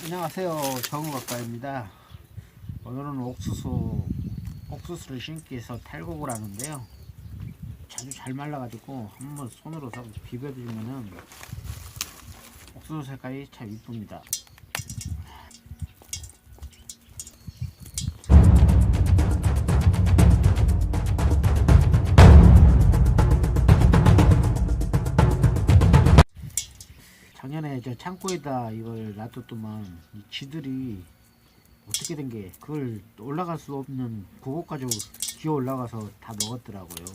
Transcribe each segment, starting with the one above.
안녕하세요. 정우각가입니다. 오늘은 옥수수 옥수수를 심기 위해서 탈곡을 하는데요. 아주 잘 말라가지고 한번 손으로 싹 비벼주면은 옥수수 색깔이 참 이쁩니다 작년에 저 창고에다 이걸 놔뒀더만 이 쥐들이 어떻게 된 게 그걸 올라갈 수 없는 가지고 기어 올라가서 다 먹었더라고요.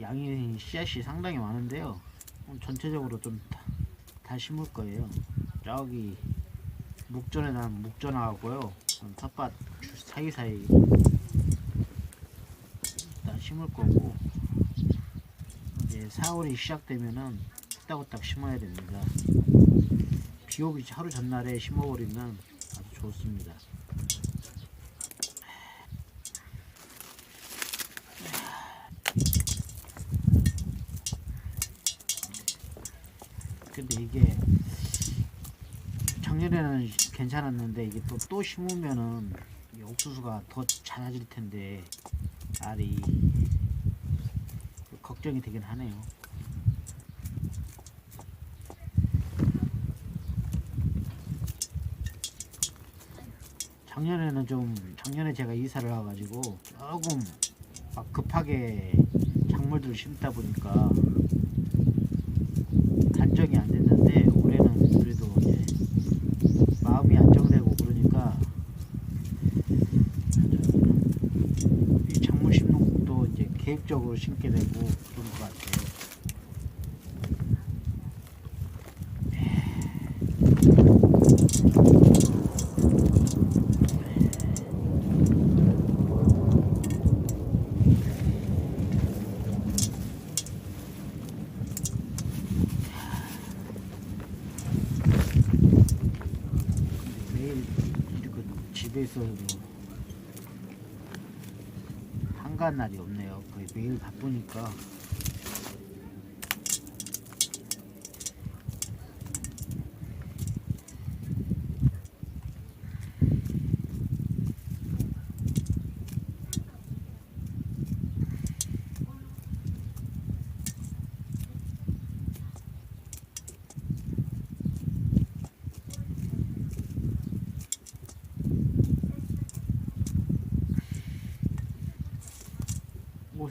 양이 씨앗이 상당히 많은데요. 전체적으로 좀 다 심을 거예요. 저기 묵전에는 묵전하고요. 텃밭 사이사이 일단 심을 거고 이제 4월이 시작되면은 후딱후딱 심어야 됩니다. 비 오기 하루 전날에 심어버리면 아주 좋습니다. 근데 이게 작년에는 괜찮았는데 이게 또 또 심으면은 이 옥수수가 더 작아질 텐데 알이 걱정이 되긴 하네요. 작년에는 좀 작년에 제가 이사를 와가지고 조금 막 급하게 작물들을 심다 보니까 안정이 안 됐는데 올해는 그래도 이제 마음이 안정되고 그러니까 이 작물 심는 것도 이제 계획적으로 심게 되고 그런 것 같아요. 매일 이렇게 집에 있어도 한가한 날이 없네요. 거의 매일 바쁘니까.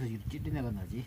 이렇게 찌리내가 나지?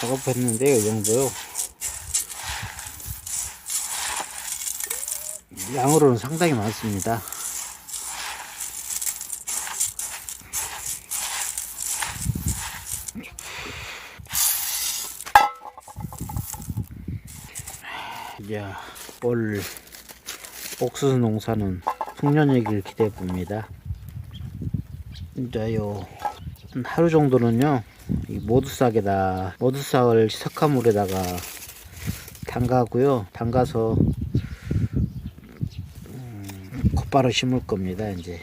작업했는데요, 이 정도요. 양으로는 상당히 많습니다. 이야, 올 옥수수 농사는 풍년이길 기대해 봅니다. 진짜요. 한 하루 정도는요, 이 모두싹에다, 모두싹을 석화물에다가 담가고요. 담가서, 음, 곧바로 심을 겁니다, 이제.